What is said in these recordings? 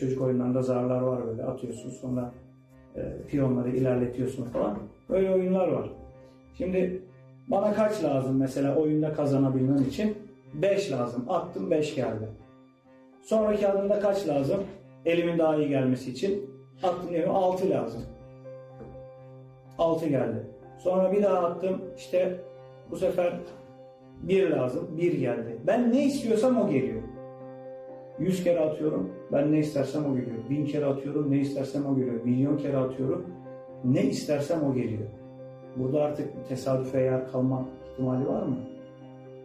Çocuk oyunlarında zarlar var böyle atıyorsun sonra e, piyonları ilerletiyorsun falan. Böyle oyunlar var. Şimdi bana kaç lazım mesela oyunda kazanabilmem için? 5 lazım. Attım 5 geldi. Sonraki adımda kaç lazım? Elimin daha iyi gelmesi için. Attım diyelim 6 lazım. 6 geldi. Sonra bir daha attım işte bu sefer 1 lazım. 1 geldi. Ben ne istiyorsam o geliyor. 100 kere atıyorum. Ben ne istersem o geliyor. 1000 kere atıyorum. Ne istersem o geliyor. Milyon kere atıyorum. Ne istersem o geliyor. Burada artık tesadüfe yer kalma ihtimali var mı?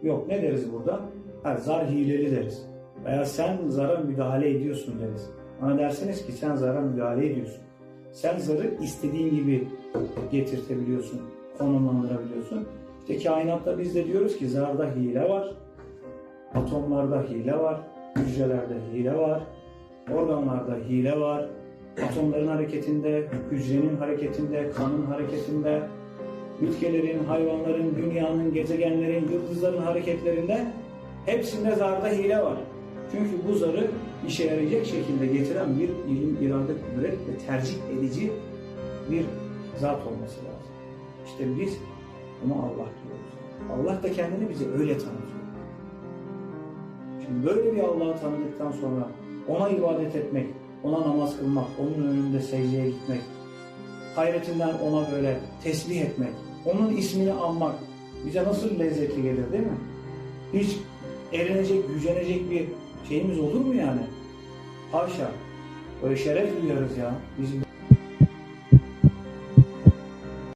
Yok. Ne deriz burada? Ha, zar hileli deriz. Veya sen zara müdahale ediyorsun deriz. Bana dersiniz ki sen zara müdahale ediyorsun. Sen zarı istediğin gibi getirtebiliyorsun, konumlandırabiliyorsun. İşte kainatta biz de diyoruz ki zarda hile var, atomlarda hile var, hücrelerde hile var, organlarda hile var, atomların hareketinde, hücrenin hareketinde, kanın hareketinde, bitkilerin, hayvanların, dünyanın, gezegenlerin, yıldızların hareketlerinde hepsinde zarda hile var. Çünkü bu zarı işe yarayacak şekilde getiren bir ilim, irade, kudret ve tercih edici bir zat olması lazım. İşte biz ona Allah diyoruz. Allah da kendini bize öyle tanıtıyor. Şimdi böyle bir Allah'ı tanıdıktan sonra ona ibadet etmek, ona namaz kılmak, onun önünde secdeye gitmek, hayretinden ona böyle tesbih etmek, onun ismini anmak bize nasıl lezzetli gelir değil mi? Hiç erinecek, gücenecek bir şeyimiz olur mu yani? Haşa. Böyle şeref duyarız ya. Biz